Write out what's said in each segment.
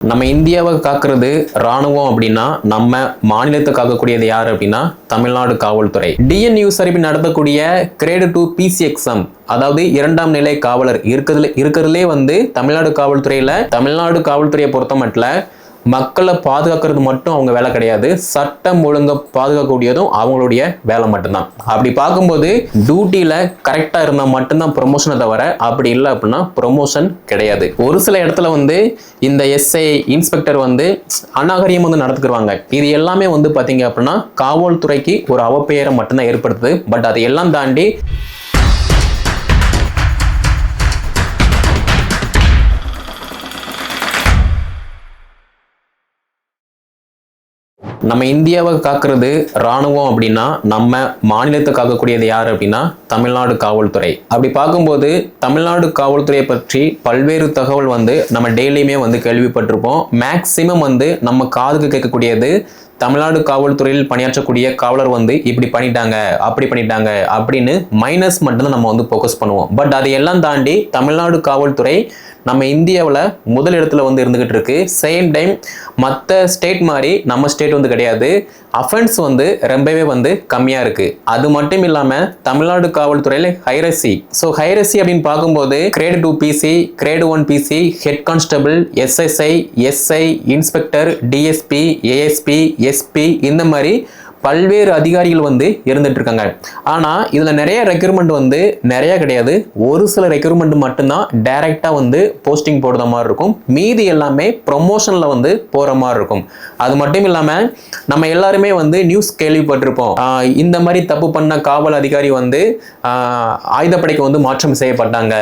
நம்ம இந்தியாவை காக்கிறது ராணுவம் அப்படின்னா நம்ம மாநிலத்தை காக்கக்கூடியது யார் அப்படின்னா தமிழ்நாடு காவல்துறை. டிஎன் நியூஸ் அறிவின் நடத்தக்கூடிய கிரேடு டூ பிசி எக்ஸாம் அதாவது இரண்டாம் நிலை காவலர் இருக்கிறதுல இருக்கிறதுலே வந்து தமிழ்நாடு காவல்துறையில தமிழ்நாடு காவல்துறையை பொறுத்த மட்டும் மக்களை பாதுகாக்கிறது மட்டும் அவங்க வேலை கிடையாது. சட்டம் ஒழுங்கை பாதுகாக்கக்கூடியதும் அவங்களுடைய வேலை மட்டும்தான். அப்படி பார்க்கும்போது டியூட்டியில் கரெக்டாக இருந்தால் மட்டும்தான் ப்ரொமோஷனை தவிர அப்படி இல்லை அப்படின்னா ப்ரொமோஷன் கிடையாது. ஒரு சில இடத்துல வந்து இந்த எஸ்ஐ இன்ஸ்பெக்டர் வந்து அநாகரியம் வந்து நடத்துக்குருவாங்க. இது எல்லாமே வந்து பார்த்தீங்க அப்படின்னா காவல்துறைக்கு ஒரு அவப்பெயரை மட்டும்தான் ஏற்படுத்துது. பட் அதை எல்லாம் தாண்டி நம்ம இந்தியாவை காக்கிறது ராணுவம் அப்படின்னா நம்ம மாநிலத்தை காக்கக்கூடியது யார் அப்படின்னா தமிழ்நாடு காவல்துறை. அப்படி பார்க்கும்போது தமிழ்நாடு காவல்துறையை பற்றி பல்வேறு தகவல் வந்து நம்ம டெய்லியுமே வந்து கேள்விப்பட்டிருப்போம். மேக்சிமம் வந்து நம்ம காதுக்கு கேட்கக்கூடியது தமிழ்நாடு காவல்துறையில் பணியாற்றக்கூடிய காவலர் வந்து இப்படி பண்ணிட்டாங்க அப்படி பண்ணிட்டாங்க அப்படின்னு மைனஸ் மட்டும்தான் நம்ம வந்து ஃபோக்கஸ் பண்ணுவோம். பட் அதையெல்லாம் தாண்டி தமிழ்நாடு காவல்துறை நம்ம இந்தியாவில் முதல் இடத்துல வந்து இருந்துகிட்டு இருக்கு. சேம் டைம் மற்ற ஸ்டேட் மாதிரி நம்ம ஸ்டேட் வந்து கிடையாது. அஃபென்ஸ் வந்து ரொம்பவே வந்து கம்மியாக இருக்குது அது மட்டும் இல்லாமல் தமிழ்நாடு காவல்துறையில் ஹைரசி ஸோ ஹைரசி அப்படின்னு பார்க்கும்போது grade two PC grade one PC head constable SSI SI inspector DSP ASP SP இந்த மாதிரி பல்வேறு அதிகாரிகள் வந்து இருந்துட்டு இருக்காங்க ஆனால் இதில் நிறைய ரெக்யூர்மெண்ட் வந்து நிறைய கிடையாது. ஒரு சில ரெக்யூர்மெண்ட் மட்டும்தான் டைரெக்டாக வந்து போஸ்டிங் போடுற மாதிரி இருக்கும். மீதி எல்லாமே ப்ரொமோஷனில் வந்து போகிற மாதிரி இருக்கும். அது மட்டும் இல்லாமல் நம்ம எல்லாருமே வந்து நியூஸ் கேள்விப்பட்டிருப்போம். இந்த மாதிரி தப்பு பண்ண காவல் அதிகாரி வந்து ஆயுதப்படைக்கு வந்து மாற்றம் செய்யப்பட்டாங்க.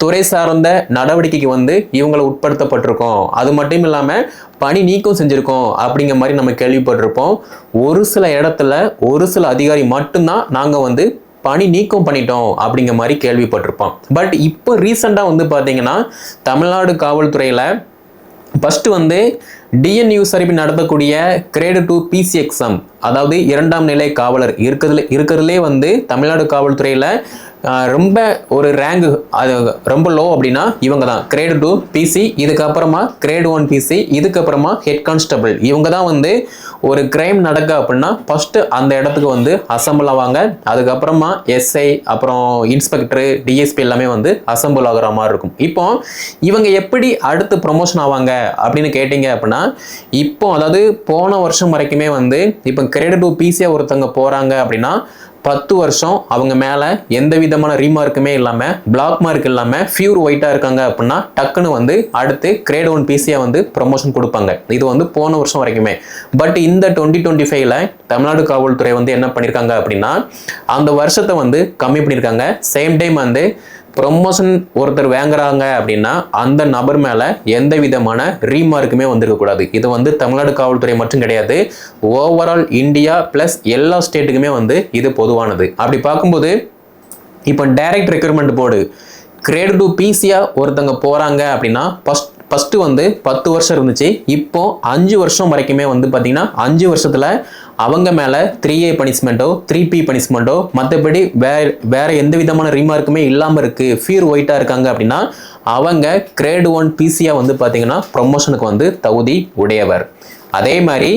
துறை சார்ந்த நடவடிக்கைக்கு வந்து இவங்களை உட்படுத்தப்பட்டிருக்கோம். அது மட்டும் இல்லாமல் பணி நீக்கம் செஞ்சுருக்கோம் அப்படிங்கிற மாதிரி நம்ம கேள்விப்பட்டிருப்போம். ஒரு சில இடத்துல ஒரு சில அதிகாரி மட்டும்தான் நாங்கள் வந்து பணி நீக்கம் பண்ணிட்டோம் அப்படிங்கிற மாதிரி கேள்விப்பட்டிருப்போம். பட் இப்போ ரீசெண்டாக வந்து பார்த்தீங்கன்னா தமிழ்நாடு காவல்துறையில் ஃபஸ்ட்டு வந்து டிஎன்யூ நியூஸ் நடத்தக்கூடிய கிரேடு டூ பிசி எக்ஸாம் அதாவது இரண்டாம் நிலை காவலர் இருக்கிறதுல இருக்கிறதுலே வந்து தமிழ்நாடு காவல்துறையில் ரொம்ப ஒரு ரேங்க் அது ரொம்ப லோ அப்படின்னா இவங்க தான் கிரேடு டூ பிசி இதுக்கப்புறமா கிரேடு ஒன் பிசி இதுக்கப்புறமா ஹெட் கான்ஸ்டபிள் இவங்க தான் வந்து ஒரு கிரைம் நடக்க அப்படின்னா ஃபஸ்ட்டு அந்த இடத்துக்கு வந்து அசம்பிள் ஆவாங்க. அதுக்கப்புறமா எஸ்ஐ அப்புறம் இன்ஸ்பெக்டர் டிஎஸ்பி எல்லாமே வந்து அசம்பிள் ஆகுற மாதிரி இருக்கும். இப்போ இவங்க எப்படி அடுத்து ப்ரொமோஷன் ஆவாங்க அப்படின்னு கேட்டிங்க அப்படின்னா இப்போ அதாவது போன வருஷம் வரைக்குமே வந்து இப்போ கிரேடு டூ பிசியாக ஒருத்தவங்க போகிறாங்க அப்படின்னா பத்து வருஷம் அவங்க மேலே எந்த விதமான ரீமார்க்குமே இல்லாமல் பிளாக் மார்க் இல்லாமல் ஃபியூர் ஒயிட்டாக இருக்காங்க அப்படின்னா டக்குன்னு வந்து அடுத்து கிரேட் ஒன் பிசியாக வந்து ப்ரொமோஷன் கொடுப்பாங்க. இது வந்து போன வருஷம் வரைக்குமே. பட் இந்த டுவெண்ட்டி டுவெண்ட்டி ஃபைவ்ல தமிழ்நாடு காவல்துறை வந்து என்ன பண்ணியிருக்காங்க அப்படின்னா அந்த வருஷத்தை வந்து கம்மி பண்ணியிருக்காங்க சேம் டைம் வந்து ப்ரொமோஷன் ஒருத்தர் வாங்குறாங்க அப்படின்னா அந்த நபர் மேலே எந்த விதமான ரீமார்க்குமே வந்திருக்கக்கூடாது இது வந்து தமிழ்நாடு காவல்துறை மட்டும் கிடையாது. ஓவரால் இந்தியா ப்ளஸ் எல்லா ஸ்டேட்டுக்குமே வந்து இது பொதுவானது. அப்படி பார்க்கும்போது இப்போ direct recruitment board grade two பிசியாக ஒருத்தங்க போகிறாங்க அப்படின்னா ஃபஸ்ட் ஃபஸ்ட்டு வந்து பத்து வருஷம் இருந்துச்சு. இப்போ அஞ்சு வருஷம் வரைக்குமே வந்து பார்த்திங்கன்னா அஞ்சு வருஷத்தில் அவங்க மேலே த்ரீ ஏ பனிஷ்மெண்ட்டோ த்ரீ பி பனிஷ்மெண்ட்டோ மற்றபடி வேற வேறு எந்த விதமான ரீமார்க்குமே இல்லாமல் இருக்குது ஃபியூர் ஒயிட்டாக இருக்காங்க அப்படின்னா அவங்க கிரேட் ஒன் பிசியாக வந்து பார்த்திங்கன்னா ப்ரொமோஷனுக்கு வந்து தகுதி உடையவர். அதே மாதிரி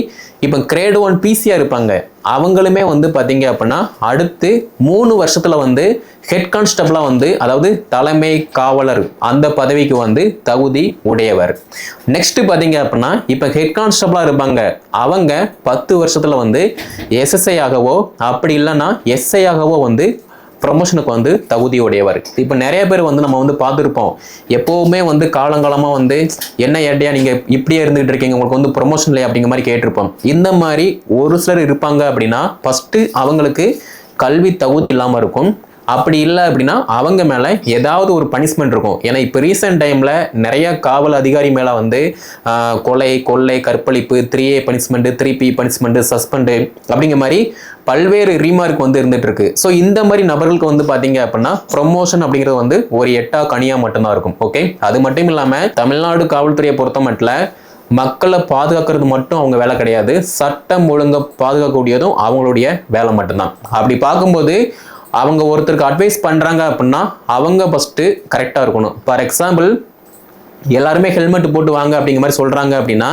இப்போ கிரேட் ஒன் பிசியாக இருப்பாங்க. அவங்களுமே வந்து பார்த்தீங்க அப்படின்னா அடுத்து மூணு வருஷத்தில் வந்து ஹெட் கான்ஸ்டபிளாக வந்து அதாவது தலைமை காவலர் அந்த பதவிக்கு வந்து தகுதி உடையவர். நெக்ஸ்ட்டு பார்த்தீங்க அப்படின்னா இப்போ ஹெட் கான்ஸ்டபிளாக இருப்பாங்க. அவங்க பத்து வருஷத்தில் வந்து எஸ்எஸ்ஐ ஆகவோ அப்படி இல்லைன்னா எஸ்ஐ ஆகவோ வந்து ப்ரமோஷனுக்கு வந்து தகுதியுடையவர். இப்போ நிறைய பேர் வந்து நம்ம வந்து பார்த்துருப்போம். எப்போவுமே வந்து காலங்காலமாக வந்து என்ன ஏட்டையா நீங்கள் இப்படியே இருந்துகிட்டு இருக்கீங்க உங்களுக்கு வந்து ப்ரொமோஷன் இல்லை அப்படிங்கிற மாதிரி கேட்டிருப்போம். இந்த மாதிரி ஒரு சிலர் இருப்பாங்க அப்படின்னா ஃபஸ்ட்டு அவங்களுக்கு கல்வி தகுதி இல்லாமல் இருக்கும். அப்படி இல்லை அப்படின்னா அவங்க மேலே ஏதாவது ஒரு பனிஷ்மெண்ட் இருக்கும். ஏன்னா இப்போ ரீசெண்ட் டைமில் நிறைய காவல் அதிகாரி மேலே வந்து கொலை கொள்ளை கற்பழிப்பு three A punishment three B punishment suspend அப்படிங்கிற மாதிரி பல்வேறு ரீமார்க் வந்து இருந்துட்டு இருக்கு. ஸோ இந்த மாதிரி நபர்களுக்கு வந்து பார்த்தீங்க அப்படின்னா ப்ரொமோஷன் அப்படிங்கிறது வந்து ஒரு எட்டா கனியாக மட்டும்தான் இருக்கும். ஓகே அது மட்டும் இல்லாமல் தமிழ்நாடு காவல்துறையை பொறுத்த மட்டும் மக்களை பாதுகாக்கிறது மட்டும் அவங்க வேலை கிடையாது. சட்டம் ஒழுங்கை பாதுகாக்கக்கூடியதும் அவங்களுடைய வேலை மட்டும்தான். அப்படி பார்க்கும்போது அவங்க ஒருத்தருக்கு அட்வைஸ் பண்ணுறாங்க அப்படின்னா அவங்க ஃபஸ்ட்டு கரெக்டாக இருக்கணும். ஃபார் எக்ஸாம்பிள் எல்லாருமே ஹெல்மெட் போட்டு வாங்க அப்படிங்கிற மாதிரி சொல்கிறாங்க அப்படின்னா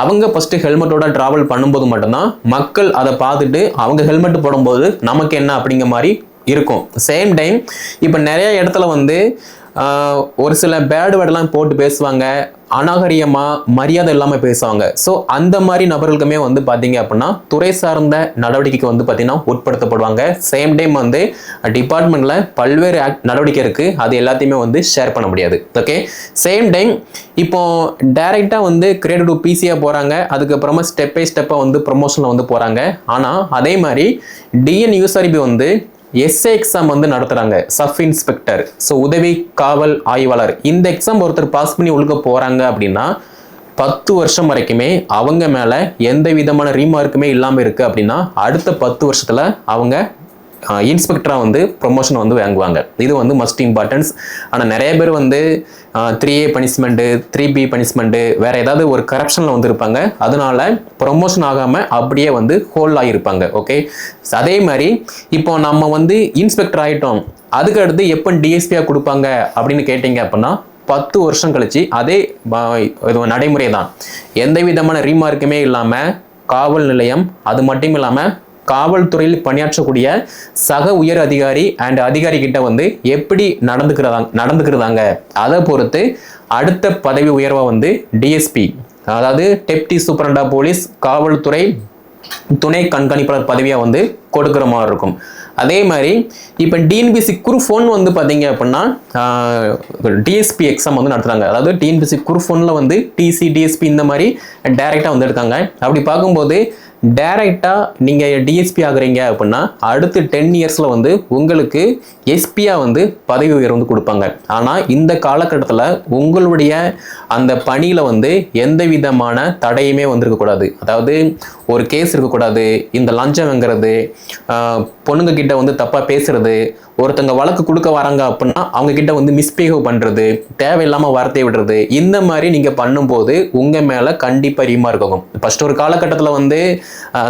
அவங்க ஃபஸ்ட்டு ஹெல்மெட்டோட ட்ராவல் பண்ணும்போது மட்டும்தான் மக்கள் அதை பார்த்துட்டு அவங்க ஹெல்மெட் போடும்போது நமக்கு என்ன அப்படிங்கிற மாதிரி இருக்கும். சேம் டைம் இப்போ நிறைய இடத்துல வந்து ஒரு சில பேடு வேர்டெல்லாம் போட்டு பேசுவாங்க அநாகரியமாக மரியாதை இல்லாமல் பேசுவாங்க. ஸோ அந்த மாதிரி நபர்களுக்குமே வந்து பார்த்தீங்க அப்படின்னா துறை சார்ந்த நடவடிக்கைக்கு வந்து பார்த்தீங்கன்னா உட்படுத்தப்படுவாங்க. சேம் டைம் வந்து டிபார்ட்மெண்ட்டில் பல்வேறு ஆக்ட் நடவடிக்கை இருக்குது அது எல்லாத்தையுமே வந்து ஷேர் பண்ண முடியாது. ஓகே சேம் டைம் இப்போ டைரெக்டாக வந்து கிரேட் டூ பிசியாக போகிறாங்க அதுக்கப்புறமா ஸ்டெப் பை ஸ்டெப்பாக வந்து ப்ரொமோஷனில் வந்து போகிறாங்க ஆனால் அதே மாதிரி டிஎன் யூஎஸ்ஆர்பி வந்து எஸ்ஏ எக்ஸாம் வந்து நடத்துகிறாங்க சப் இன்ஸ்பெக்டர் ஸோ உதவி காவல் ஆய்வாளர் இந்த எக்ஸாம் ஒருத்தர் பாஸ் பண்ணி உள்ள போகிறாங்க அப்படின்னா பத்து வருஷம் வரைக்குமே அவங்க மேலே எந்த விதமான ரீமார்க்குமே இல்லாமல் இருக்குது அப்படின்னா அடுத்த பத்து வருஷத்தில் அவங்க இன்ஸ்பெக்டராக வந்து ப்ரொமோஷன் வந்து வாங்குவாங்க. இது வந்து மஸ்ட் இம்பார்ட்டன்ஸ் ஆனால் நிறைய பேர் வந்து three A punishment three B punishment வேறு ஏதாவது ஒரு கரப்ஷனில் வந்து இருப்பாங்க. அதனால ப்ரொமோஷன் ஆகாமல் அப்படியே வந்து ஹோல் ஆகியிருப்பாங்க ஓகே அதே மாதிரி இப்போ நம்ம வந்து இன்ஸ்பெக்டர் ஆகிட்டோம் அதுக்கு அடுத்து எப்போ டிஎஸ்பியாக கொடுப்பாங்க அப்படின்னு கேட்டிங்க அப்படின்னா பத்து வருஷம் கழிச்சு அதே நடைமுறை தான் எந்த விதமான ரீமார்க்குமே இல்லாமல் காவல் நிலையம் அது மட்டும் இல்லாமல் காவல்துறையில் பணியாற்றக்கூடிய சக உயர் அதிகாரி அண்ட் அதிகாரி கிட்ட வந்து எப்படி நடந்துக்கிறதா நடந்துக்கிறதாங்க? அதை பொறுத்து அடுத்த பதவி உயர்வை வந்து டிஎஸ்பி அதாவது டெப்டி சூப்பரண்டா போலீஸ் காவல்துறை துணை கண்காணிப்பாளர் பதவியாக வந்து கொடுக்குற மாதிரி இருக்கும். அதே மாதிரி இப்போ டிஎன்பிசி குருஃபோன் வந்து பார்த்தீங்க அப்படின்னா டிஎஸ்பி எக்ஸாம் வந்து நடத்துகிறாங்க அதாவது டிஎன்பிசி குருஃபோனில் வந்து டிசி டிஎஸ்பி இந்த மாதிரி டைரெக்டாக வந்து எடுக்காங்க. அப்படி பார்க்கும்போது டேரெக்டாக நீங்கள் டிஎஸ்பி ஆகுறீங்க அப்படின்னா அடுத்து டென் இயர்ஸில் வந்து உங்களுக்கு எஸ்பியாக வந்து பதவி உயர்வு வந்து கொடுப்பாங்க. ஆனால் இந்த காலகட்டத்தில் உங்களுடைய அந்த பணியில் வந்து எந்த விதமான தடையுமே வந்து இருக்கக்கூடாது அதாவது ஒரு கேஸ் இருக்கக்கூடாது இந்த லஞ்சம் வாங்குறது பொண்ணுங்க கிட்ட வந்து தப்பாக பேசுறது ஒருத்தங்க வழக்கு கொடுக்க வராங்க அப்படின்னா அவங்க கிட்ட வந்து மிஸ்பிஹேவ் பண்ணுறது தேவையில்லாமல் வார்த்தை விடுறது இந்த மாதிரி நீங்கள் பண்ணும்போது உங்கள் மேலே கண்டிப்பாக ரீமா இருக்கும் ஃபர்ஸ்ட் ஒரு காலகட்டத்தில் வந்து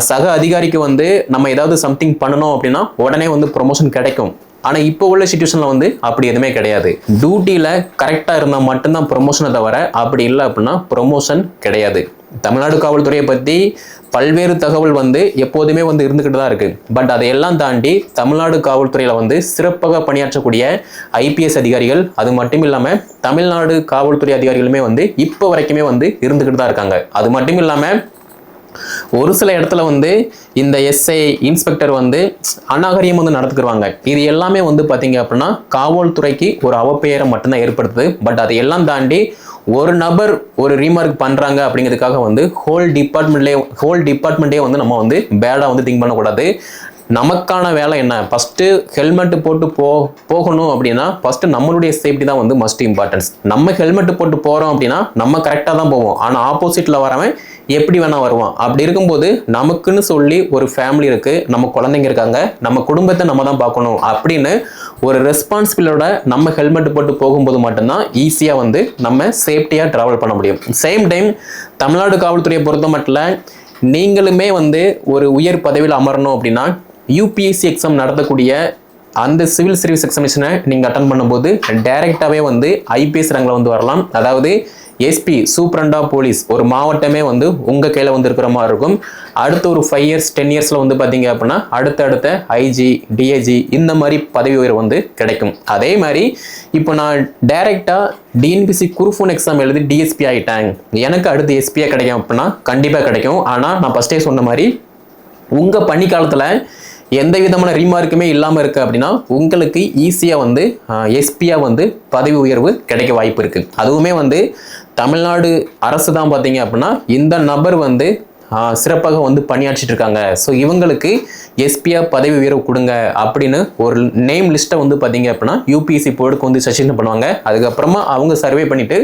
சக அதிகாரிக்கு வந்து நம்ம ஏதாவது சம்திங் பண்ணணும் அப்படின்னா உடனே வந்து ப்ரொமோஷன் கிடைக்கும். ஆனால் இப்போ உள்ள சுச்சுவேஷனில் வந்து அப்படி எதுவுமே கிடையாது. டியூட்டியில் கரெக்டாக இருந்தால் மட்டும்தான் ப்ரொமோஷனை தவிர அப்படி இல்லை அப்படின்னா ப்ரொமோஷன் கிடையாது. தமிழ்நாடு காவல்துறையை பற்றி பல்வேறு தகவல் வந்து எப்போதுமே வந்து இருந்துக்கிட்டு தான் இருக்குது பட் அதையெல்லாம் தாண்டி தமிழ்நாடு காவல்துறையில் வந்து சிறப்பாக பணியாற்றக்கூடிய ஐபிஎஸ் அதிகாரிகள் அது மட்டும் இல்லாமல் தமிழ்நாடு காவல்துறை அதிகாரிகளுமே வந்து இப்போ வரைக்குமே வந்து இருந்துக்கிட்டு தான் இருக்காங்க. அது மட்டும் இல்லாமல் ஒரு சில இடத்துல வந்து இந்த எஸ்ஐ இன்ஸ்பெக்டர் வந்து அநாகரியம் வந்து நடத்துக்குருவாங்க. இது எல்லாமே வந்து பார்த்தீங்க அப்படின்னா காவல்துறைக்கு ஒரு அவப்பெயரை மட்டும்தான் ஏற்படுத்துது. பட் அதை எல்லாம் தாண்டி ஒரு நபர் ஒரு ரீமார்க் பண்ணுறாங்க அப்படிங்கிறதுக்காக வந்து ஹோல் டிபார்ட்மெண்ட்லேயே ஹோல் டிபார்ட்மெண்ட்டே வந்து நம்ம வந்து பேடாக வந்து திங்க் பண்ணக்கூடாது. நமக்கான வேலை என்ன? ஃபஸ்ட்டு ஹெல்மெட் போட்டு போ போகணும் அப்படின்னா ஃபஸ்ட்டு நம்மளுடைய சேஃப்டி தான் வந்து மஸ்ட் இம்பார்ட்டன்ஸ் நம்ம ஹெல்மெட் போட்டு போகிறோம் அப்படின்னா நம்ம கரெக்டாக தான் போவோம். ஆனால் ஆப்போசிட்டில் வரவன் எப்படி வேணால் வருவான். அப்படி இருக்கும்போது நமக்குன்னு சொல்லி ஒரு ஃபேமிலி இருக்குது நம்ம குழந்தைங்க இருக்காங்க நம்ம குடும்பத்தை நம்ம தான் பார்க்கணும் அப்படின்னு ஒரு ரெஸ்பான்சிபிளோட நம்ம ஹெல்மெட் போட்டு போகும்போது மட்டும்தான் ஈஸியாக வந்து நம்ம சேஃப்டியாக ட்ராவல் பண்ண முடியும். சேம் டைம் தமிழ்நாடு காவல்துறையை பொறுத்த மட்டும் நீங்களுமே வந்து ஒரு உயர் பதவியில் அமரணும் அப்படின்னா யூபிஎஸ்சி எக்ஸாம் நடத்தக்கூடிய அந்த சிவில் சர்வீஸ் எக்ஸாமினேஷனை நீங்கள் அட்டன் பண்ணும்போது டைரெக்டாகவே வந்து ஐபிஎஸ் ரேங்கில் வந்து வரலாம். அதாவது எஸ்பி சூப்ரண்டா போலீஸ் ஒரு மாவட்டமே வந்து உங்கள் கையில் வந்து இருக்கிற மாதிரி இருக்கும். அடுத்த ஒரு ஃபைவ் இயர்ஸ் டென் இயர்ஸில் வந்து பார்த்தீங்க அப்படின்னா அடுத்தடுத்த ஐஜி டிஐஜி இந்த மாதிரி பதவி உயர்வு வந்து கிடைக்கும். அதே மாதிரி இப்போ நான் டைரெக்டாக டிஎன்பிசி குருஃபோன் எக்ஸாம் எழுதி டிஎஸ்பி ஆகிட்டாங்க எனக்கு அடுத்து எஸ்பியாக கிடைக்கும் அப்படின்னா கண்டிப்பாக கிடைக்கும். ஆனால் நான் ஃபஸ்ட்டே சொன்ன மாதிரி உங்கள் பணிக்காலத்தில் எந்த விதமான ரீமார்க்குமே இல்லாமல் இருக்குது அப்படின்னா உங்களுக்கு ஈஸியாக வந்து எஸ்பியாக வந்து பதவி உயர்வு கிடைக்க வாய்ப்பு இருக்குது அதுவுமே வந்து தமிழ்நாடு அரசு தான் பார்த்தீங்க அப்படின்னா இந்த நபர் வந்து சிறப்பாக வந்து பணியாற்றிட்டு இருக்காங்க ஸோ இவங்களுக்கு எஸ்பியாக பதவி உயர்வு கொடுங்க அப்படின்னு ஒரு நேம் லிஸ்ட்டை வந்து பார்த்தீங்க அப்படின்னா யூபிஎஸ்சி போர்டுக்கு வந்து சஜஷன் பண்ணுவாங்க. அதுக்கப்புறமா அவங்க சர்வே பண்ணிவிட்டு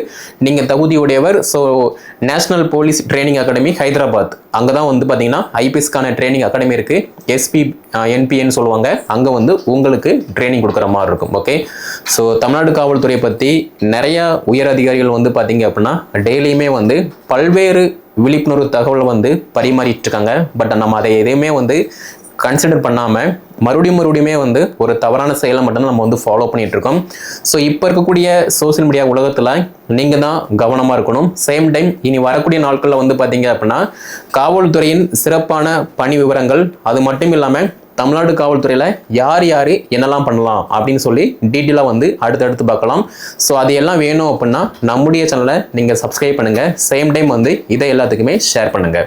நீங்கள் தகுதியுடையவர் so national police training academy Hyderabad அங்கே தான் வந்து பார்த்தீங்கன்னா ஐபிஎஸ்க்கான ட்ரைனிங் அகாடமி இருக்குது எஸ்பி என்பிஎன்னு சொல்லுவாங்க. அங்கே வந்து உங்களுக்கு ட்ரைனிங் கொடுக்குற மாதிரி இருக்கும். ஓகே ஸோ தமிழ்நாடு காவல்துறையை பற்றி நிறையா உயர் அதிகாரிகள் வந்து பார்த்தீங்க அப்படின்னா டெய்லியுமே வந்து பல்வேறு விழிப்புணர்வு தகவல் வந்து பரிமாறிட்டுருக்காங்க. பட் நம்ம அதை எதையுமே வந்து கன்சிடர் பண்ணாமல் மறுபடியும் மறுபடியுமே வந்து ஒரு தவறான செயலை மட்டும்தான் நம்ம வந்து ஃபாலோ பண்ணிகிட்ருக்கோம் இருக்கோம் ஸோ இப்போ இருக்கக்கூடிய சோஷியல் மீடியா உலகத்தில் நீங்கள் தான் கவனமாக இருக்கணும். சேம் டைம் இனி வரக்கூடிய நாட்களில் வந்து பார்த்தீங்க அப்படின்னா காவல்துறையின் சிறப்பான பணி விவரங்கள் அது மட்டும் இல்லாமல் தமிழ்நாடு காவல்துறையில் யார் யார் என்னெல்லாம் பண்ணலாம் அப்படின்னு சொல்லி டீட்டெயிலாக வந்து அடுத்தடுத்து பார்க்கலாம். ஸோ அது எல்லாம் வேணும் அப்படின்னா நம்முடைய சேனலை நீங்கள் சப்ஸ்கிரைப் பண்ணுங்கள் சேம் டைம் வந்து இதை எல்லாத்துக்குமே ஷேர் பண்ணுங்கள்